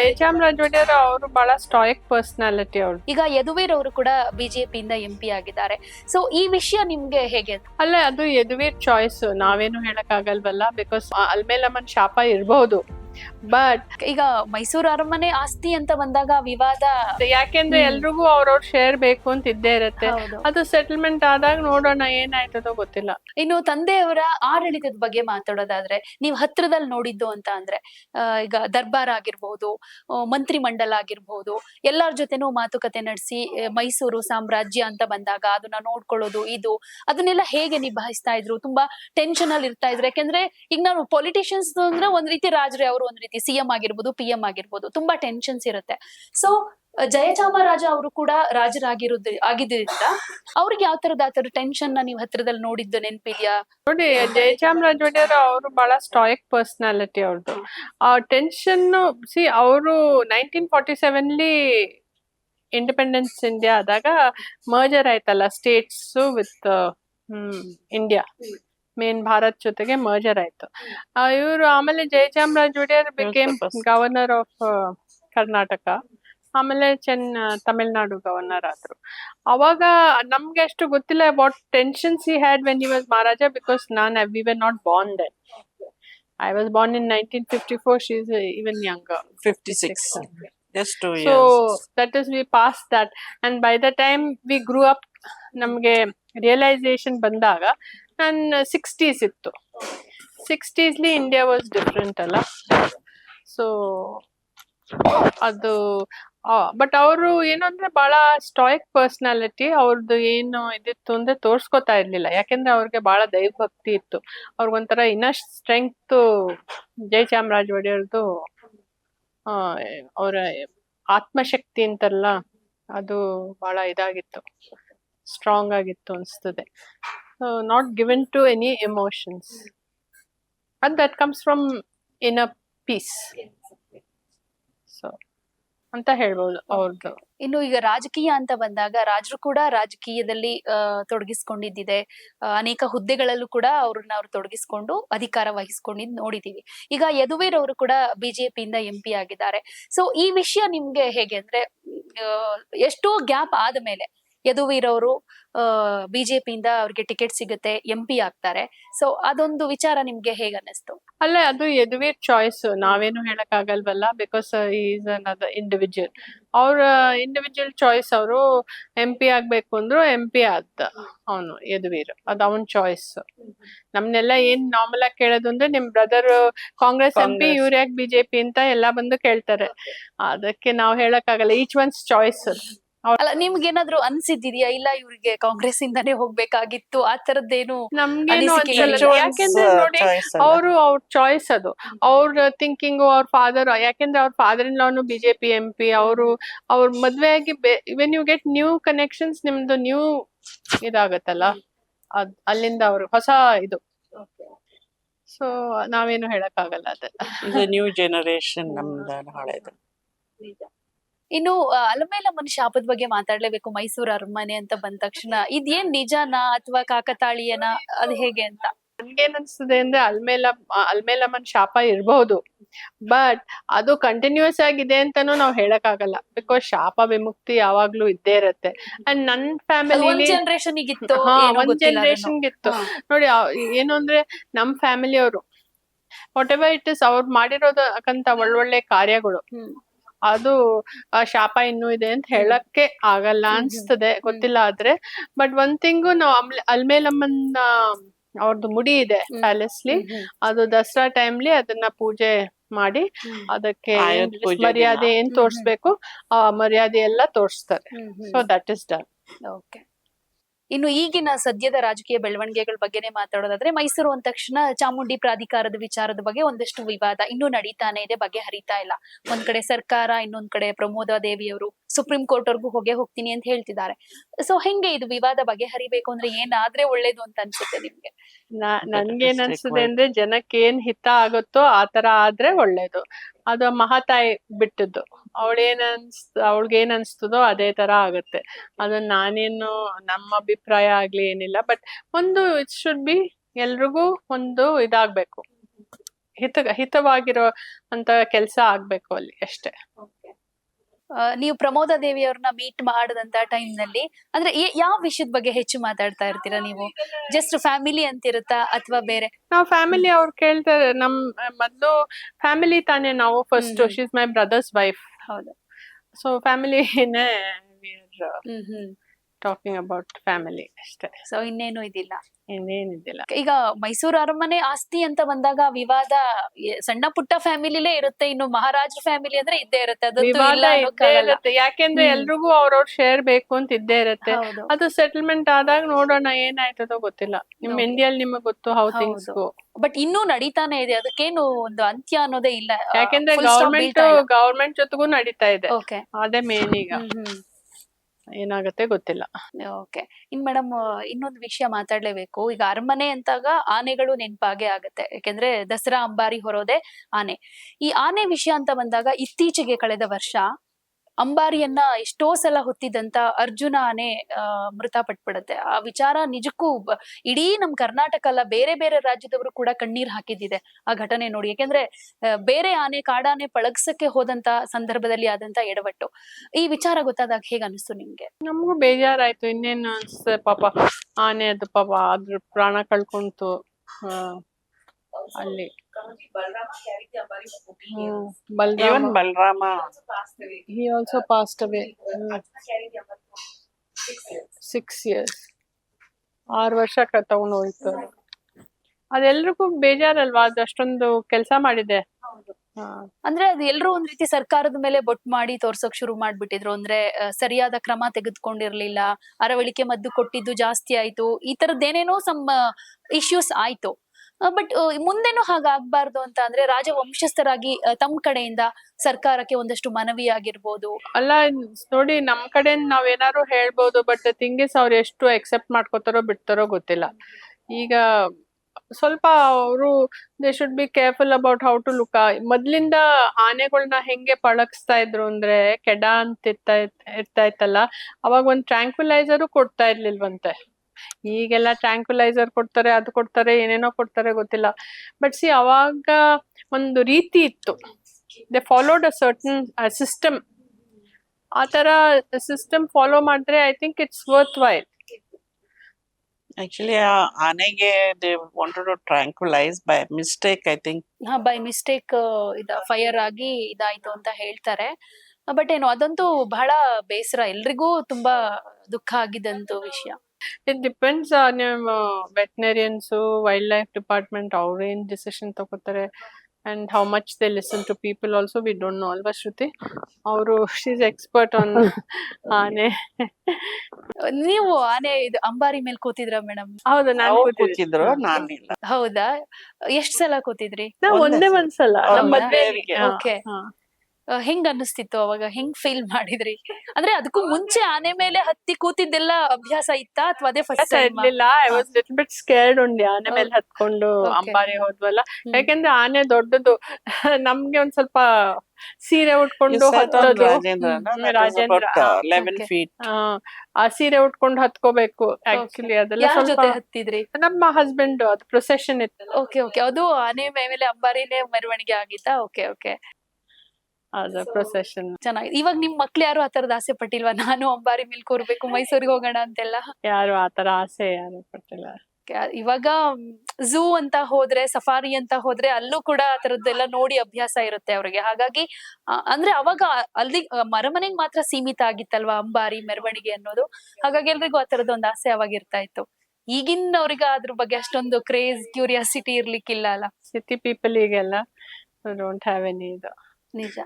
ಜಯಚಾಮರಾಜ ಒಡೆಯರ್ ಅವರು ಬಹಳ ಸ್ಟಾಯಿಕ್ ಪರ್ಸನಾಲಿಟಿ ಅವ್ರು. ಈಗ ಯದುವೀರ್ ಅವರು ಕೂಡ ಬಿಜೆಪಿಯಿಂದ ಎಂ ಪಿ ಆಗಿದ್ದಾರೆ. ಸೊ ಈ ವಿಷಯ ನಿಮ್ಗೆ ಹೇಗೆ? ಅಲ್ಲ ಅದು ಯದುವೀರ್ ಚಾಯ್ಸ್ ನಾವೇನು ಹೇಳಕ್ ಆಗಲ್ವಲ್ಲ ಬಿಕಾಸ್ ಅಲ್ಮೇಲಮ್ಮನ್ ಶಾಪ ಇರಬಹುದು ಬಟ್ ಈಗ ಮೈಸೂರು ಅರಮನೆ ಆಸ್ತಿ ಅಂತ ಬಂದಾಗ ವಿವಾದ ಯಾಕೆಂದ್ರೆ. ಎಲ್ರಿಗೂ ಅವ್ರವ್ರ ಶೇರ್ ಬೇಕು ಅಂತ ಇದ್ದೇ ಇರುತ್ತೆ. ಅದು ಸೆಟಲ್ಮೆಂಟ್ ಆದಾಗ ನೋಡೋಣ ಏನಾಯ್ತದೋ ಗೊತ್ತಿಲ್ಲ. ಇನ್ನು ತಂದೆಯವರ ಆಡಳಿತದ ಬಗ್ಗೆ ಮಾತಾಡೋದಾದ್ರೆ ನೀವು ಹತ್ರದಲ್ಲಿ ನೋಡಿದ್ದು ಅಂತ ಅಂದ್ರೆ ಈಗ ದರ್ಬಾರ್ ಆಗಿರ್ಬಹುದು ಮಂತ್ರಿ ಮಂಡಲ ಆಗಿರ್ಬಹುದು ಎಲ್ಲರ ಜೊತೆನೂ ಮಾತುಕತೆ ನಡೆಸಿ ಮೈಸೂರು ಸಾಮ್ರಾಜ್ಯ ಅಂತ ಬಂದಾಗ ಅದನ್ನ ನೋಡ್ಕೊಳ್ಳೋದು ಇದು ಅದನ್ನೆಲ್ಲ ಹೇಗೆ ನಿಭಾಯಿಸ್ತಾ ಇದ್ರು? ತುಂಬಾ ಟೆನ್ಷನ್ ಅಲ್ಲಿ ಇರ್ತಾ ಇದ್ರು. ಯಾಕೆಂದ್ರೆ ಈಗ ನಾವು ಪೊಲಿಟಿಷಿಯನ್ಸ್ ಅಂದ್ರೆ ಒಂದ್ ರೀತಿ ರಾಜ್ರೆ ಅವರು ಒಂದ್ ರೀತಿ ಸಿ ಎಂ ಆಗಿರ್ಬೋದು ಪಿ ಎಂ ಆಗಿರ್ಬೋದು, ತುಂಬಾ ಟೆನ್ಷನ್ಸ್ ಇರುತ್ತೆ. ಸೊ ಜಯಚಾಮರಾಜ ಅವರು ಕೂಡ ರಾಜರಾಗಿರೋದ್ ಆಗಿದ್ದರಿಂದ ಅವ್ರಿಗೆ ಯಾವ ತರದ ಆ ತರ ಟೆನ್ಷನ್ ನೀವು ಹತ್ರದಲ್ಲಿ ನೋಡಿದ್ದು ನೆನಪಿದ್ಯಾ? ನೋಡಿ ಜಯಚಾಮರಾಜ ಒಡೆಯರ್ ಅವರು ಬಹಳ ಸ್ಟಾಯಿಕ್ ಪರ್ಸನಾಲಿಟಿ ಅವ್ರದ್ದು ಆ ಟೆನ್ಷನ್ ಸಿ ಅವರು ನೈನ್ಟೀನ್ ಫಾರ್ಟಿ ಸೆವೆನ್ಲಿ ಇಂಡಿಪೆಂಡೆನ್ಸ್ ಇಂಡಿಯಾ ಆದಾಗ ಮರ್ಜರ್ ಆಯ್ತಲ್ಲ states with India main Bharat ಜೊತೆಗೆ ಮರ್ಜರ್ ಆಯ್ತು. ಇವರು ಆಮೇಲೆ Jayachamaraja Wodeyar became governor of Karnataka ಆಮೇಲೆ ಚೆನ್ ತಮಿಳ್ನಾಡು ಗವರ್ನರ್ ಆದ್ರು. ಅವಾಗ ನಮ್ಗೆ ಅಷ್ಟು ಗೊತ್ತಿಲ್ಲ ಅಬೌಟ್ ಟೆನ್ಷನ್ಸ್ ಈ had when you was maharaja because non we were not born then I was born in nineteen fifty four she is even young 56. Just two so years. That is we pass that and by the time we grew up ನಮ್ಗೆ realization ಬಂದಾಗ ನನ್ನ sixties ಇತ್ತು. ಸಿಕ್ಸ್ಟೀಸ್ಲಿ India was different ಅಲ್ಲ. So ಅದು but ಅವರು ಏನು ಅಂದ್ರೆ ಬಹಳ ಸ್ಟಾಯಿಕ್ ಪರ್ಸನಾಲಿಟಿ ಅವ್ರದ್ದು ಏನು ಇದಿತ್ತು ಅಂದ್ರೆ ತೋರ್ಸ್ಕೊತಾ ಇರ್ಲಿಲ್ಲ. ಯಾಕೆಂದ್ರೆ ಅವ್ರಿಗೆ ಬಹಳ ದೈವಭಕ್ತಿ ಇತ್ತು. ಅವ್ರಿಗೊಂಥರ ಇನ್ನಷ್ಟು ಸ್ಟ್ರೆಂಗ್ತ್ ಜಯಚಾಮರಾಜ ಒಡೆಯರ್ದು ಆ, ಅವರ ಆತ್ಮಶಕ್ತಿ ಅಂತಲ್ಲ ಅದು ಬಹಳ ಇದಾಗಿತ್ತು. ಸ್ಟ್ರಾಂಗ್ ಆಗಿತ್ತು ಅನಿಸ್ತದೆ. Not not given to any emotions. And that comes from inner peace. So. ಅಂತ ಹೇಳ್ಬೋದು ಅವ್ರದ್ದು ಇನ್ನು ಈಗ ರಾಜಕೀಯ ಅಂತ ಬಂದಾಗ ರಾಜರು ಕೂಡ ರಾಜಕೀಯದಲ್ಲಿ ತೊಡಗಿಸ್ಕೊಂಡಿದ್ದಿದೆ ಅನೇಕ ಹುದ್ದೆಗಳಲ್ಲೂ ಕೂಡ ಅವ್ರನ್ನ ಅವ್ರು ತೊಡಗಿಸ್ಕೊಂಡು ಅಧಿಕಾರ ವಹಿಸ್ಕೊಂಡಿದ್ ನೋಡಿದೀವಿ ಈಗ ಯದುವೀರ್ ಅವರು ಕೂಡ ಬಿಜೆಪಿಯಿಂದ ಎಂ ಪಿ ಆಗಿದ್ದಾರೆ ಸೊ ಈ ವಿಷಯ ನಿಮ್ಗೆ ಹೇಗೆ ಅಂದ್ರೆ ಎಷ್ಟೋ ಗ್ಯಾಪ್ ಆದ್ಮೇಲೆ ಯದುವೀರ್ ಅವರು ಬಿಜೆಪಿಯಿಂದ ಅವ್ರಿಗೆ ಟಿಕೆಟ್ ಸಿಗುತ್ತೆ ಎಂ ಪಿ ಆಗ್ತಾರೆ. ಸೊ ಅದೊಂದು ವಿಚಾರ ನಿಮ್ಗೆ ಹೇಗ ಅನ್ನಿಸ್ತು? ಅಲ್ಲ ಅದು ಯದುವೀರ್ ಚಾಯ್ಸ್ ನಾವೇನು ಹೇಳಕ್ ಆಗಲ್ವಲ್ಲ? ಬಿಕಾಸ್ ಈಸ್ ಅನ್ ಅದ ಇಂಡಿವಿಜುವಲ್ ಅವ್ರ ಇಂಡಿವಿಜುವಲ್ ಚಾಯ್ಸ್ ಅವರು ಎಂ ಪಿ ಆಗ್ಬೇಕು ಅಂದ್ರು ಎಂ ಪಿ ಆದ ಅವನು ಯದುವೀರ್. ಅದ್ ಅವನ್ ಚಾಯ್ಸ್ ನಮ್ನೆಲ್ಲ ಏನ್ ನಾರ್ಮಲ್ ಆಗಿ ಕೇಳೋದು ಅಂದ್ರೆ ನಿಮ್ ಬ್ರದರ್ ಕಾಂಗ್ರೆಸ್ ಎಂ ಪಿ. ಇವ್ರ ಯಾಕೆ ಬಿಜೆಪಿ ಅಂತ ಎಲ್ಲಾ ಬಂದು ಕೇಳ್ತಾರೆ. ಅದಕ್ಕೆ ನಾವ್ ಹೇಳಕ್ ಆಗಲ್ಲ. ಈಚ್ ಒನ್ಸ್ ಚಾಯ್ಸ್ ಅಲ್ಲ ನಿಮ್ಗೆ ಏನಾದ್ರು ಅನ್ಸಿದ್ದಿದ್ಯಾ? ಇಲ್ಲ ಇವ್ರಿಗೆ ಕಾಂಗ್ರೆಸ್ ಇಂದಾನೇ ಹೋಗ್ಬೇಕಾಗಿತ್ತು ಆ ತರದ್ದೇನು ನಮ್ಗೇನು ಅನಿಸಿಕೆ ಅನ್ಸಲ್ಲ. ಇಲ್ಲ. ಯಾಕೆಂದ್ರೆ ನೋಡಿ ಅವರು ಅವ್ರ ಚಾಯ್ಸ್ ಅದು. ಅವ್ರ ಥಿಂಕಿಂಗ್ ಅವ್ರ ಫಾದರ್ ಯಾಕೆಂದ್ರೆ ಅವ್ರ father in law BJP M P ಅವರು ಅವ್ರ ಮದ್ವೆ ಆಗಿ when you get new connections ನಿಮ್ದು ನ್ಯೂ ಇದಾಗತ್ತಲ್ಲ? ಅದ್ ಅಲ್ಲಿಂದ ಅವ್ರು ಹೊಸ ಇದು. ಸೊ ನಾವೇನು ಹೇಳಕ್ ಆಗಲ್ಲ ಅದೆಲ್ಲ. ಇದು ನ್ಯೂ ಜನರೇಷನ್ ನಮ್ದು ಹಳೆದು ಇನ್ನು ಅಲಮೇಲ ಮನುಷ್ಯ ಶಾಪದ ಬಗ್ಗೆ ಮಾತಾಡ್ಲೇಬೇಕು ಮೈಸೂರು ಅರಮನೆ ಅಂತ ಬಂದ ತಕ್ಷಣ. ಇದೇನ್ ನಿಜನಾ ಅಥವಾ ಕಾಕತಾಳಿಯನ? ಅದು ಹೇಗೆ ಅಂತ? ನನ್ಗೇನ್ ಅನ್ಸ್ತದೆ ಅಂದ್ರೆ ಅಲ್ಮೇಲ ಅಲ್ಮೇಲಮ್ಮನ್ ಶಾಪ ಇರಬಹುದು ಬಟ್ ಅದು ಕಂಟಿನ್ಯೂಸ್ ಆಗಿದೆ ಅಂತಾನು ನಾವ್ ಹೇಳಕ್ ಆಗಲ್ಲ ಬಿಕಾಸ್ ಶಾಪ ವಿಮುಕ್ತಿ ಯಾವಾಗ್ಲೂ ಇದ್ದೇ ಇರತ್ತೆ. ಅಂಡ್ ನನ್ ಫ್ಯಾಮಿಲಿ ಜನರೇಷನ್ ಇತ್ತು ಒಂದ್ ಜನರೇಷನ್ ಇತ್ತು. ನೋಡಿ ಏನು ಅಂದ್ರೆ ನಮ್ ಫ್ಯಾಮಿಲಿ ಅವರು ವಾಟ್ ಎವರ್ ಇಟ್ ಇಸ್ ಅವ್ರು ಮಾಡಿರೋದಕ್ಕಂತ ಒಳ್ಳೊಳ್ಳೆ ಕಾರ್ಯಗಳು. ಅದು ಆ ಶಾಪ ಇನ್ನೂ ಇದೆ ಅಂತ ಹೇಳಕ್ಕೆ ಆಗಲ್ಲ. ಅನ್ಸ್ತದೆ ಗೊತ್ತಿಲ್ಲ ಆದ್ರೆ ಬಟ್ ಒಂದ್ ತಿಂಗು ನಾವು ಅಲ್ಮೇಲಮ್ಮನ್ ಅವ್ರದ್ದು ಮುಡಿ ಇದೆ. ಪ್ಯಾಲೇಸ್ಲಿ ಅದು ದಸರಾ ಟೈಮ್ಲಿ ಅದನ್ನ ಪೂಜೆ ಮಾಡಿ ಅದಕ್ಕೆ ಮರ್ಯಾದೆ. ಏನ್ ತೋರ್ಸ್ಬೇಕು ಆ ಮರ್ಯಾದೆ ಎಲ್ಲ ತೋರಿಸ್ತಾರೆ. So that is done Okay. ಇನ್ನು ಈಗಿನ ಸದ್ಯದ ರಾಜಕೀಯ ಬೆಳವಣಿಗೆಗಳ ಬಗ್ಗೆನೇ ಮಾತಾಡೋದಾದ್ರೆ ಮೈಸೂರು ಅಂದ ತಕ್ಷಣ ಚಾಮುಂಡಿ ಪ್ರಾಧಿಕಾರದ ವಿಚಾರದ ಬಗ್ಗೆ ಒಂದಷ್ಟು ವಿವಾದ ಇನ್ನೂ ನಡೀತಾನೆ ಇದೆ ಬಗೆಹರಿತಾ ಇಲ್ಲ. ಒಂದ್ ಕಡೆ ಸರ್ಕಾರ ಇನ್ನೊಂದ್ ಕಡೆ ಪ್ರಮೋದ ದೇವಿಯವರು ಸುಪ್ರೀಂ ಕೋರ್ಟ್ ವರ್ಗೂ ಹೋಗೇ ಹೋಗ್ತೀನಿ ಅಂತ ಹೇಳ್ತಿದ್ದಾರೆ. ಸೊ ಹೆಂಗೆ ಇದು ವಿವಾದ ಬಗೆಹರಿಬೇಕು ಅಂದ್ರೆ ಏನಾದ್ರೆ ಒಳ್ಳೇದು ಅಂತ ಅನ್ಸುತ್ತೆ ನಿಮ್ಗೆ? ನಾ- ನನ್ಗೇನ್ ಅನ್ಸುತ್ತೆ ಅಂದ್ರೆ ಜನಕ್ಕೆ ಏನ್ ಹಿತ ಆಗುತ್ತೋ ಆ ತರ ಆದ್ರೆ ಒಳ್ಳೇದು. ಅದು ಮಹಾತಾಯಿ ಬಿಟ್ಟದ್ದು. ಅವಳೇನ್ ಅನ್ಸ್ ಅವಳಿಗೇನ್ ಅನ್ಸ್ತದೋ ಅದೇ ತರ ಆಗುತ್ತೆ. ಅದನ್ನ ನಾನೇನು, ನಮ್ಮ ಅಭಿಪ್ರಾಯ ಆಗ್ಲಿ ಏನಿಲ್ಲ ಬಟ್ ಒಂದು ಇಟ್ ಶುಡ್ ಬಿ ಎಲ್ರಿಗೂ ಒಂದು ಇದಾಗ್ಬೇಕು. ಹಿತ ಹಿತವಾಗಿರೋ ಅಂತ ಕೆಲಸ ಆಗ್ಬೇಕು ಅಲ್ಲಿ ಅಷ್ಟೇ. ನೀವು ಪ್ರಮೋದ ದೇವಿ ಅವ್ರನ್ನ ಮೀಟ್ ಮಾಡದಂತ ಟೈಮ್ನಲ್ಲಿ ಅಂದ್ರೆ ಯಾವ ವಿಷಯದ ಬಗ್ಗೆ ಹೆಚ್ಚು ಮಾತಾಡ್ತಾ ಇರ್ತೀರಾ ನೀವು ಜಸ್ಟ್ ಫ್ಯಾಮಿಲಿ ಅಂತಿರುತ್ತಾ ಅಥವಾ ಬೇರೆ? ನಾವು ಫ್ಯಾಮಿಲಿ ಅವ್ರು ಕೇಳ್ತಾರೆ ನಮ್ ಮೊದ್ಲು ಫ್ಯಾಮಿಲಿ ತಾನೇ ನಾವು first. She's my brother's wife ಹೌದು. ಸೊ ಫ್ಯಾಮಿಲಿನೇ hmm hmm. Talking about family ಅಷ್ಟೇ. ಸೊ ಇನ್ನೇನು ಇದಿಲ್ಲ. ಇನ್ನೇನಿದ್ದಿಲ್ಲ ಈಗ ಮೈಸೂರು ಅರಮನೆ ಆಸ್ತಿ ಅಂತ ಬಂದಾಗ ವಿವಾದ ಎ- ಸಣ್ಣ ಪುಟ್ಟ ಫ್ಯಾಮಿಲಿಲೇ ಇರುತ್ತೆ ಇನ್ನು ಮಹಾರಾಜ ಫ್ಯಾಮಿಲಿ ಅಂದ್ರೆ ಇದ್ದೇ ಇರುತ್ತೆ. ಅದಂತೂ ವಿವಾದ ಇಲ್ಲ ಇದ್ದೇ ಅನ್ನೋಕ್ಕಾಗಲ್ಲ. ಇರುತ್ತೆ. ಯಾಕೆಂದ್ರೆ ಹ್ಮ್. ಎಲ್ರಿಗೂ ಅವ್ರವ್ರ ಶೇರ್ ಬೇಕು ಅಂತ ಇದ್ದೇ ಇರುತ್ತೆ. ಹೌದು. ಅದು ಸೆಟಲ್ಮೆಂಟ್ ಆದಾಗ ನೋಡೋಣ ಏನಾಯ್ತದೋ ಗೊತ್ತಿಲ್ಲ. ನಿಮ್ Okay. ಇಂಡಿಯಲ್ಲಿ ನಿಮಗೆ ಗೊತ್ತು ಹೌ ಹೌದು. ಥಿಂಗ್ಸ್ ಗೋ ಬಟ್ ಇನ್ನೂ ನಡೀತಾನೆ ಇದೆ. ಅದಕ್ಕೇನು ಒಂದು ಅಂತ್ಯ ಅನ್ನೋದೇ ಇಲ್ಲ. ಯಾಕೆಂದ್ರೆ ಗವರ್ಮೆಂಟ್ ಗವರ್ಮೆಂಟ್ ಜೊತೆಗೂ ನಡೀತಾ ಇದೆ. ಓಕೆ ಅದೇ ಮೇನ್ ಈಗ. ಏನಾಗತ್ತೆ ಗೊತ್ತಿಲ್ಲ. ಓಕೆ. ಇನ್ ಮೇಡಮ್ ಇನ್ನೊಂದು ವಿಷಯ ಮಾತಾಡ್ಲೇಬೇಕು. ಈಗ ಅರಮನೆ ಅಂತಾಗ ಆನೆಗಳು ನೆನಪಾಗೆ ಆಗುತ್ತೆ. ಯಾಕೆಂದ್ರೆ ದಸರಾ ಅಂಬಾರಿ ಹೊರೋದೆ ಆನೆ. ಈ ಆನೆ ವಿಷಯ ಅಂತ ಬಂದಾಗ ಇತ್ತೀಚೆಗೆ ಕಳೆದ ವರ್ಷ ಅಂಬಾರಿಯನ್ನ ಎಷ್ಟೋ ಸಲ ಹೊತ್ತಿದ್ದಂತ ಅರ್ಜುನ ಆನೆ ಮೃತಪಟ್ಬಿಡತ್ತೆ. ಆ ವಿಚಾರ ನಿಜಕ್ಕೂ ಇಡೀ ನಮ್ ಕರ್ನಾಟಕ ಅಲ್ಲ, ಬೇರೆ ಬೇರೆ ರಾಜ್ಯದವರು ಕೂಡ ಕಣ್ಣೀರ್ ಹಾಕಿದ್ದಿದೆ ಆ ಘಟನೆ ನೋಡಿ. ಯಾಕೆಂದ್ರೆ ಬೇರೆ ಆನೆ ಕಾಡಾನೆ ಪಳಗ್ಸಕ್ಕೆ ಹೋದಂತ ಸಂದರ್ಭದಲ್ಲಿ ಆದಂತ ಎಡವಟ್ಟು. ಈ ವಿಚಾರ ಗೊತ್ತಾದಾಗ ಹೇಗ ಅನಿಸ್ತು ನಿಮ್ಗೆ? ನಮಗೂ ಬೇಜಾರಾಯ್ತು. ಇನ್ನೇನು ಅನ್ಸುತ್ತೆ ಪಾಪ, ಆನೆ ಅದು ಪಾಪ ಅದ್ರ ಪ್ರಾಣ ಕಳ್ಕೊಂತು ಅಲ್ಲಿ. ಹ್ಮ್. Balarama Even Balrama, he also passed away. Six years ಆರು ವರ್ಷ ತಗೊಂಡು ಹೋಯ್ತು. ಅದೆಲ್ರಿಗೂ ಬೇಜಾರಲ್ವಾ? ಅದು ಅಷ್ಟೊಂದು ಕೆಲಸ ಮಾಡಿದೆ. ಹಾ. ಅಂದ್ರೆ ಅದು ಎಲ್ರು ಒಂದ್ ರೀತಿ ಸರ್ಕಾರದ ಮೇಲೆ ಬೊಟ್ ಮಾಡಿ ತೋರ್ಸೋಕ್ ಶುರು ಮಾಡ್ಬಿಟ್ಟಿದ್ರು. ಅಂದ್ರೆ ಸರಿಯಾದ ಕ್ರಮ ತೆಗೆದುಕೊಂಡಿರ್ಲಿಲ್ಲ. ಅರವಳಿಕೆ ಮದ್ದು ಕೊಟ್ಟಿದ್ದು ಜಾಸ್ತಿ ಆಯ್ತು. ಈ ತರದ್ದೇನೇನೋ ಸಮ್ ಇಶ್ಯೂಸ್ ಆಯ್ತು. ಬಟ್ ಮುಂದೆನೂ ಹಾಗಾಗ್ಬಾರ್ದು ಅಂತ ಅಂದ್ರೆ ರಾಜವಂಶಸ್ಥರಾಗಿ ತಮ್ಮ ಕಡೆಯಿಂದ ಸರ್ಕಾರಕ್ಕೆ ಒಂದಷ್ಟು ಮನವಿ ಆಗಿರ್ಬೋದು ಅಲ್ಲ, ನೋಡಿ, ನಮ್ ಕಡೆ ನಾವೇನಾದ್ರು ಹೇಳ್ಬೋದು ಬಟ್ ತಿಂಗಿಸ್ ಅವ್ರು ಎಷ್ಟು ಎಕ್ಸೆಪ್ಟ್ ಮಾಡ್ಕೋತಾರೋ ಬಿಡ್ತಾರೋ ಗೊತ್ತಿಲ್ಲ. ಈಗ ಸ್ವಲ್ಪ ಅವರು they should be careful about how to look ಮೊದ್ಲಿಂದ ಆನೆಗಳನ್ನ ಹೆಂಗೆ ಪಳಗಿಸ್ತಾ ಇದ್ರು ಅಂದ್ರೆ, ಕೆಡ ಅಂತ ಇರ್ತಾ ಇರ್ತಾ ಇತ್ತಲ್ಲ, ಅವಾಗ ಒಂದ್ ಟ್ರಾಂಕ್ವಿಲೈಸರು ಕೊಡ್ತಾ ಇರ್ಲಿಲ್ವಂತೆ. ಈಗೆಲ್ಲ ಟ್ರಾಂಕ್ವಿಲೈಸರ್ ಕೊಡ್ತಾರೆ ಅದು ಕೊಡ್ತಾರೆ ಏನೇನೋ ಕೊಡ್ತಾರೆ ಗೊತ್ತಿಲ್ಲ. ಬಟ್ ಸಿ ಅವಾಗ ಒಂದು ರೀತಿ ಇತ್ತು. They followed a certain system ಆ ತರ ಸಿಸ್ಟಮ್ ಫಾಲೋ ಮಾಡಿದ್ರೆ I think it's worth while ಆಕ್ಚುಲಿ uh, ಆನೆಗೆ they wanted to tranquilize by mistake I think ಹಾ ಬೈ ಮಿಸ್ಟೇಕ್ ಇದ ಫೈರ್ ಆಗಿ ಇದಾಯ್ತು ಅಂತ ಹೇಳ್ತಾರೆ. ಬಟ್ ಏನು ಅದಂತೂ ಬಹಳ ಬೇಸರ. ಎಲ್ರಿಗೂ ತುಂಬಾ ದುಃಖ ಆಗಿದಂತ ವಿಷಯ. ಇಟ್ ಡಿಪೆಂಡ್ಸ್ ನಿಮ್ಮ ವೆಟ್ನರಿಯನ್ಸು ವೈಲ್ಡ್ ಲೈಫ್ ಡಿಪಾರ್ಟ್ಮೆಂಟ್ ಅವ್ರೇನ್ ಡಿಸಿಷನ್ ತಗೋತಾರೆ. And how much they listen to people also we don't know ಅಲ್ವಾ ಶ್ರುತಿ? ಅವರು ಶೀಸ್ ಎಕ್ಸ್ಪರ್ಟ್ ಆನ್ ಆನೆ. ನೀವು ಆನೆ ಇದು ಅಂಬಾರಿ ಮೇಲೆ ಕೂತಿದ್ರ ಮೇಡಮ್ ಹೌದು ನಾನು ಅವ್ರು ಕೂತಿದ್ರು ನಾನಿಲ್ಲ. ಹೌದಾ? ಎಷ್ಟ್ ಸಲ ಕೂತಿದ್ರಿ? ಒಂದೇ ಒಂದೇ ಒಂದ್ಸಲ ನಮ್ಮ ಮದ್ವೆ ಮದ್ವೆಗೆ. ಹೆಂಗ್ ಅನ್ನಿಸ್ತಿತ್ತು ಅವಾಗ? ಹೆಂಗ್ ಫೀಲ್ ಮಾಡಿದ್ರಿ? ಅಂದ್ರೆ ಅದಕ್ಕೂ ಮುಂಚೆ ಆನೆ ಮೇಲೆ ಹತ್ತಿ ಕೂತಿದ್ದೆಲ್ಲ ಅಭ್ಯಾಸ ಇತ್ತ? ಅಥವಾ ಅದೇ ಫಸ್ಟ್ ಇರ್ಲಿಲ್ಲ. I was little bit scared ಉಂಡಿ ಆನೆ ಮೇಲೆ ಹತ್ಕೊಂಡು. ಅಂಬಾರಿ ಹೋದ್ವಲ್ಲ. ಯಾಕೆಂದ್ರೆ ಆನೆ ದೊಡ್ಡದು. ನಮ್ಗೆ ಒಂದ್ ಸ್ವಲ್ಪ ಸೀರೆ ಉಟ್ಕೊಂಡು ಹತ್ತೋದು. ರಾಜೇಂದ್ರ, uh, ಹಾ, 11 okay. ಆ, ಸೀರೆ ಉಟ್ಕೊಂಡು ಹತ್ಕೋಬೇಕು. ಆಕ್ಚುಲಿ ಅದೆಲ್ಲ ಸ್ವಲ್ಪ ಜೊತೆ ಹತ್ತಿದ್ರಿ? ನಮ್ಮ ಹಸ್ಬೆಂಡ್ ಅದು ಪ್ರೊಸೆಷನ್ ಇತ್ತು ಓಕೆ ಓಕೆ ಅದು ಆನೆ ಮೇಲೆ ಅಂಬಾರಿನೇ ಮೆರವಣಿಗೆ ಆಗಿತ್ತಾ? ಓಕೆ ಓಕೆ ಅದು ಪ್ರೊಸೆಷನ್ ಚೆನ್ನಾಗಿ. ಇವಾಗ ನಿಮ್ ಮಕ್ಳು ಯಾರು ಆತರದ ಆಸೆ ಪಟ್ಟಿಲ್ವಾ? ನಾನು ಅಂಬಾರಿ ಮೇಲೆ ಕೂರ್ಬೇಕು ಮೈಸೂರಿಗೆ ಹೋಗೋಣ ಅಂತೆಲ್ಲ? ಯಾರು ಆತರ ಆಸೆ ಯಾರು ಪಟ್ಟಿಲ್ಲ. ಇವಾಗ ಝೂ ಅಂತ ಹೋದ್ರೆ ಸಫಾರಿ ಅಂತ ಹೋದ್ರೆ ಅಲ್ಲೂ ಕೂಡ ಆ ತರದ್ದೆಲ್ಲ ನೋಡಿ ಅಭ್ಯಾಸ ಇರುತ್ತೆ ಅವ್ರಿಗೆ. ಹಾಗಾಗಿ ಅಂದ್ರೆ ಅವಾಗ ಅಲ್ಲಿ ಮರಮನೆಗ್ ಮಾತ್ರ ಸೀಮಿತ ಆಗಿತ್ತಲ್ವಾ ಅಂಬಾರಿ ಮೆರವಣಿಗೆ ಅನ್ನೋದು? ಹಾಗಾಗಿ ಎಲ್ರಿಗೂ ಆ ತರದ ಒಂದು ಆಸೆ ಅವಾಗ ಇರ್ತಾ ಇತ್ತು. ಈಗಿನ ಅವ್ರಿಗೆ ಅದ್ರ ಬಗ್ಗೆ ಅಷ್ಟೊಂದು ಕ್ರೇಜ್ ಕ್ಯೂರಿಯಾಸಿಟಿ ಇರ್ಲಿಕ್ಕಿಲ್ಲ ಅಲ್ಲ? ಸಿಟಿ ಪೀಪಲ್ ಈಗೆಲ್ಲ ಡೋಂಟ್ ಹ್ಯಾವ್ ಎನಿ ಇದು. ನಿಜ.